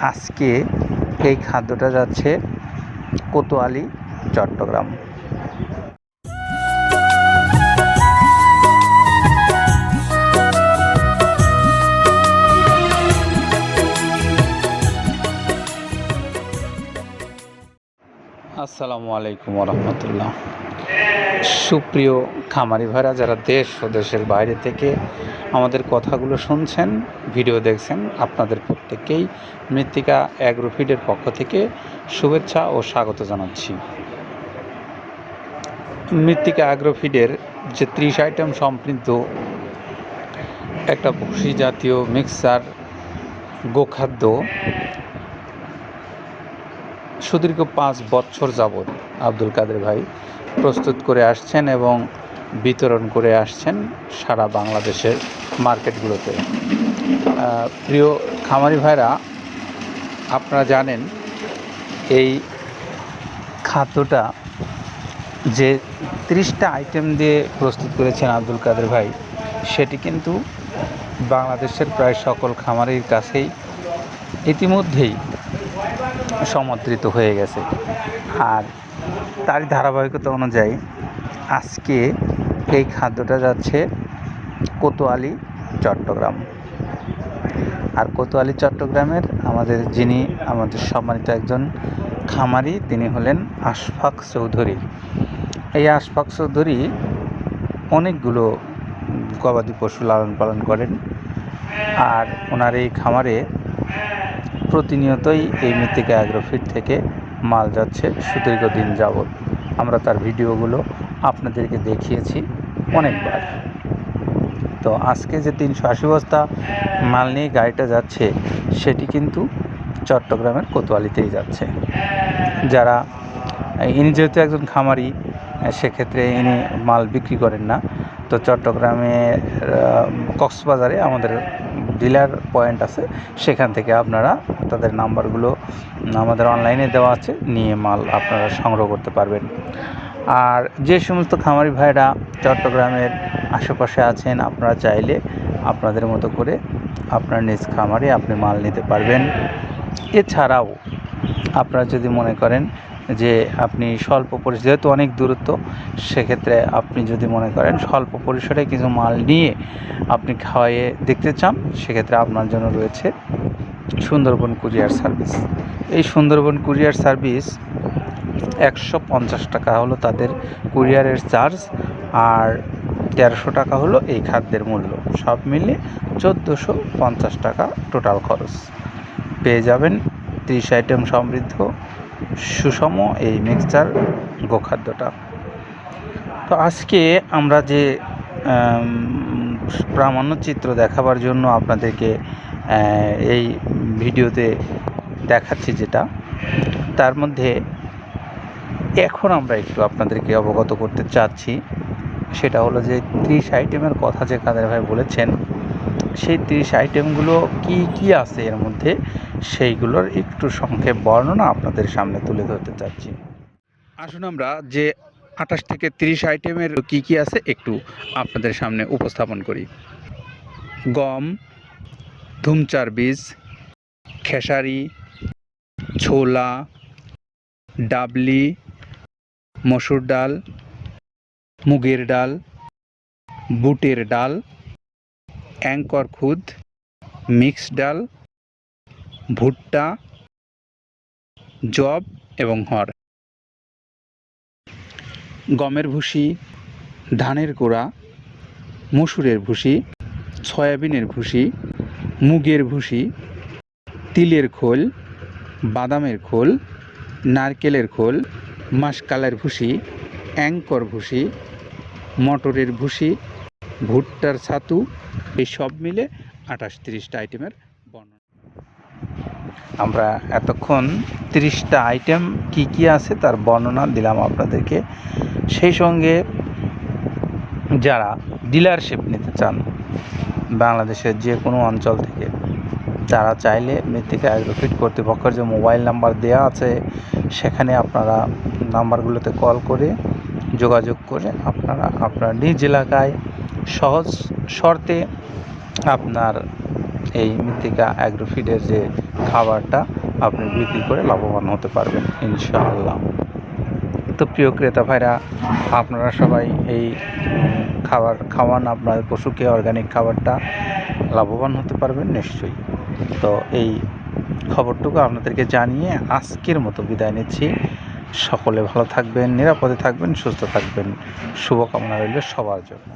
আজকে এই খাদ্যটা যাচ্ছে কোতোয়ালি চট্টগ্রাম। আসসালামু আলাইকুম রহমতুল্লাহ সুপ্রিয় খামারি ভাইরা, যারা দেশ ও দেশের বাইরে থেকে আমাদের কথাগুলো শুনছেন, ভিডিও দেখছেন, আপনাদের প্রত্যেককেই মৃত্তিকা অ্যাগ্রোফিডের পক্ষ থেকে শুভেচ্ছা ও স্বাগত জানাচ্ছি। মৃত্তিকা অ্যাগ্রোফিডের যে ত্রিশ আইটেম সমৃদ্ধ একটা ভুসি জাতীয় মিক্সার, গোখাদ্য সুদীর্ঘ পাঁচ বছর যাবৎ আব্দুল কাদের ভাই প্রস্তুত করে আসছেন এবং বিতরণ করে আসছেন সারা বাংলাদেশের মার্কেটগুলোতে। প্রিয় খামারি ভাইরা, আপনারা জানেন এই খাদ্যটা যে তিরিশটা আইটেম দিয়ে প্রস্তুত করেছেন আব্দুল কাদের ভাই, সেটি কিন্তু বাংলাদেশের প্রায় সকল খামারির কাছেই ইতিমধ্যেই সমাদৃত হয়ে গেছে। আর তারই ধারাবাহিকতা অনুযায়ী আজকে এই খাদ্যটা যাচ্ছে কোতোয়ালি, চট্টগ্রাম। আর কোতোয়ালি, চট্টগ্রামের আমাদের যিনি, আমাদের সম্মানিত একজন খামারি, তিনি হলেন আশফাক চৌধুরী। এই আশফাক চৌধুরী অনেকগুলো গবাদি পশু লালন পালন করেন। আর ওনার এই খামারে প্রতিনিয়তই এই মৃত্তিকা অ্যাগ্রোফিট থেকে মাল যাচ্ছে সুদীর্ঘ দিন যাবৎ। আমরা তার ভিডিওগুলো আপনাদেরকে দেখিয়েছি অনেকবার। তো আজকে যে তিনশো আশি বস্তা মাল নিয়ে গাড়িটা যাচ্ছে, সেটি কিন্তু চট্টগ্রামের কোতোয়ালিতেই যাচ্ছে। যারা ইনি যেহেতু একজন খামারি, সেক্ষেত্রে ইনি মাল বিক্রি করেন না। তো চট্টগ্রামে কক্সবাজারে আমাদের ডিলার পয়েন্ট আছে, সেখান থেকে আপনারা তাদের নাম্বারগুলো আমাদের অনলাইনে দেওয়া আছে, নিয়ে মাল আপনারা সংগ্রহ করতে পারবেন। আর যে সমস্ত খামারি ভাইরা চট্টগ্রামের আশেপাশে আছেন, আপনারা চাইলে আপনাদের মতো করে আপনার নিজ খামারে আপনি মাল নিতে পারবেন। এছাড়াও আপনারা যদি মনে করেন যে আপনি স্বল্প পরিসরে, যেহেতু অনেক দূরত্ব, সেক্ষেত্রে আপনি যদি মনে করেন স্বল্প পরিসরে কিছু মাল নিয়ে আপনি খাওয়াইয়ে দেখতে চান, সেক্ষেত্রে আপনার জন্য রয়েছে সুন্দরবন কুরিয়ার সার্ভিস। এই সুন্দরবন কুরিয়ার সার্ভিস একশো পঞ্চাশ টাকা হলো তাদের কুরিয়ারের চার্জ আর তেরোশো টাকা হলো এই খাদ্যের মূল্য। সব মিলে চোদ্দোশো পঞ্চাশ টাকা টোটাল খরচ। পেয়ে যাবেন ত্রিশ আইটেম সমৃদ্ধ সুষম এই মিক্সচার গোখাদ্যটা। তো আজকে আমরা যে প্রামাণ্য চিত্র দেখাবার জন্য আপনাদেরকে এই ভিডিওতে দেখাচ্ছি যেটা, তার মধ্যে এখন আমরা একটু আপনাদেরকে অবগত করতে চাচ্ছি। সেটা হলো যে, ত্রিশ আইটেমের কথা যে কাদের ভাই বলেছেন, সেই ত্রিশ আইটেমগুলো কি কি আছে এর মধ্যে? সেইগুলোর একটু সংক্ষেপ বর্ণনা আপনাদের সামনে তুলে ধরতে চাচ্ছি। আসুন আমরা যে আঠাশ থেকে তিরিশ আইটেমের কি কি আছে একটু আপনাদের সামনে উপস্থাপন করি। গম, ধুমচার বীজ, খেসারি, ছোলা, ডাবলি, মসুর ডাল, মুগের ডাল, বুটের ডাল, অ্যাঙ্কর খুদ মিক্স ডাল ভুট্টা জব এবং হর। গমের ভুসি, ধানের গোড়া, মসুরের ভুসি, সয়াবিনের ভুসি, মুগের ভুসি, তিলের খোল, বাদামের খোল, নারকেলের খোল মাসকালের ভুসি অ্যাঙ্কর ভুসি, মটরের ভুসি, ভুট্টার ছাতু, এই সব মিলে আঠাশ তিরিশটা আইটেমের আমরা এতক্ষণ তিরিশটা আইটেম কি কি আছে তার বর্ণনা দিলাম আপনাদেরকে। সেই সঙ্গে যারা ডিলারশিপ নিতে চান, বাংলাদেশের যে কোনো অঞ্চল থেকে, তারা চাইলে মৃত্তিকা অ্যাগ্রোফিট কর্তৃপক্ষের যে মোবাইল নাম্বার দেওয়া আছে, সেখানে আপনারা নাম্বারগুলোতে কল করে যোগাযোগ করে আপনারা আপনার নিজ এলাকায় সহজ শর্তে আপনার এই মৃত্তিকা অ্যাগ্রোফিডের যে খাবারটা আপনি বিক্রি করে লাভবান হতে পারবেন, ইনশাআল্লাহ। তো প্রিয় ক্রেতা ভাইরা, আপনারা সবাই এই খাবার খাওয়ান, আপনার পশুকে অর্গানিক খাবারটা লাভবান হতে পারবেন নিশ্চয়ই। তো এই খবরটুকু আপনাদেরকে জানিয়ে আজকের মতো বিদায় নিচ্ছি। সকলে ভালো থাকবেন, নিরাপদে থাকবেন, সুস্থ থাকবেন। শুভকামনা রইল সবার জন্য।